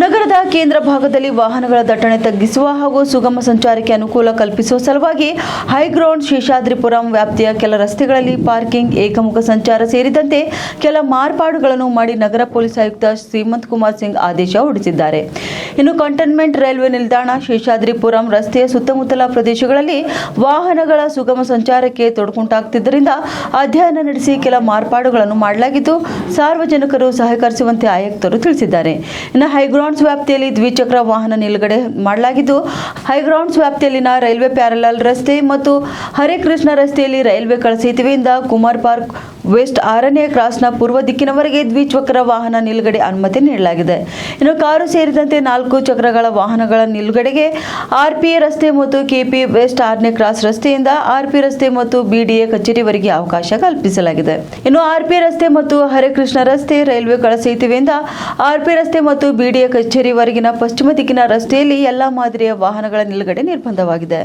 ನಗರದ ಕೇಂದ್ರ ಭಾಗದಲ್ಲಿ ವಾಹನಗಳ ದಟ್ಟಣೆ ತಗ್ಗಿಸುವ ಹಾಗೂ ಸುಗಮ ಸಂಚಾರಕ್ಕೆ ಅನುಕೂಲ ಕಲ್ಪಿಸುವ ಸಲುವಾಗಿ ಹೈಗ್ರೌಂಡ್ ಶೇಷಾದ್ರಿಪುರಂ ವ್ಯಾಪ್ತಿಯ ಕೆಲ ರಸ್ತೆಗಳಲ್ಲಿ ಪಾರ್ಕಿಂಗ್, ಏಕಮುಖ ಸಂಚಾರ ಸೇರಿದಂತೆ ಕೆಲ ಮಾರ್ಪಾಡುಗಳನ್ನು ಮಾಡಿ ನಗರ ಪೊಲೀಸ್ ಆಯುಕ್ತ ಶ್ರೀಮಂತ್ ಕುಮಾರ್ ಸಿಂಗ್ ಆದೇಶ ಹೊರಡಿಸಿದ್ದಾರೆ. ಇನ್ನು ಕಂಟೈನ್ಮೆಂಟ್ ರೈಲ್ವೆ ನಿಲ್ದಾಣ, ಶೇಷಾದ್ರಿಪುರಂ ರಸ್ತೆಯ ಸುತ್ತಮುತ್ತಲ ಪ್ರದೇಶಗಳಲ್ಲಿ ವಾಹನಗಳ ಸುಗಮ ಸಂಚಾರಕ್ಕೆ ತೊಡಕುಂಟಾಗ್ತಿದ್ದರಿಂದ ಅಧ್ಯಯನ ನಡೆಸಿ ಕೆಲ ಮಾರ್ಪಾಡುಗಳನ್ನು ಮಾಡಲಾಗಿದ್ದು, ಸಾರ್ವಜನಿಕರು ಸಹಕರಿಸುವಂತೆ ಆಯುಕ್ತರು ತಿಳಿಸಿದ್ದಾರೆ. ಇನ್ನು ಹೈಗ್ರೌಂಡ್ಸ್ ವ್ಯಾಪ್ತಿಯಲ್ಲಿ ದ್ವಿಚಕ್ರ ವಾಹನ ನಿಲುಗಡೆ ಮಾಡಲಾಗಿದ್ದು, ಹೈಗ್ರೌಂಡ್ಸ್ ವ್ಯಾಪ್ತಿಯಲ್ಲಿನ ರೈಲ್ವೆ ಪ್ಯಾರಲಲ್ ರಸ್ತೆ ಮತ್ತು ಹರೇಕೃಷ್ಣ ರಸ್ತೆಯಲ್ಲಿ ರೈಲ್ವೆ ಕಳಸೇತುವೆಯಿಂದ ಕುಮಾರ್ ಪಾರ್ಕ್ ವೆಸ್ಟ್ ಆರನೇ ಕ್ರಾಸ್ನ ಪೂರ್ವ ದಿಕ್ಕಿನವರೆಗೆ ದ್ವಿಚಕ್ರ ವಾಹನ ನಿಲುಗಡೆ ಅನುಮತಿ ನೀಡಲಾಗಿದೆ. ಇನ್ನು ಕಾರು ಸೇರಿದಂತೆ ನಾಲ್ಕು ಚಕ್ರಗಳ ವಾಹನಗಳ ನಿಲುಗಡೆಗೆ ಆರ್ಪಿಎ ರಸ್ತೆ ಮತ್ತು ಕೆಪಿ ವೆಸ್ಟ್ ಆರನೇ ಕ್ರಾಸ್ ರಸ್ತೆಯಿಂದ ಆರ್ಪಿ ರಸ್ತೆ ಮತ್ತು ಬಿಡಿಎ ಕಚೇರಿವರೆಗೆ ಅವಕಾಶ ಕಲ್ಪಿಸಲಾಗಿದೆ. ಇನ್ನು ಆರ್ಪಿ ರಸ್ತೆ ಮತ್ತು ಹರೇಕೃಷ್ಣ ರಸ್ತೆ ರೈಲ್ವೆ ಕಳಸೇತುವೆಯಿಂದ ಆರ್ಪಿ ರಸ್ತೆ ಮತ್ತು ಬಿಡಿಎ ಕಚೇರಿವರೆಗಿನ ಪಶ್ಚಿಮ ದಿಕ್ಕಿನ ರಸ್ತೆಯಲ್ಲಿ ಎಲ್ಲಾ ಮಾದರಿಯ ವಾಹನಗಳ ನಿಲುಗಡೆ ನಿರ್ಬಂಧವಾಗಿದೆ.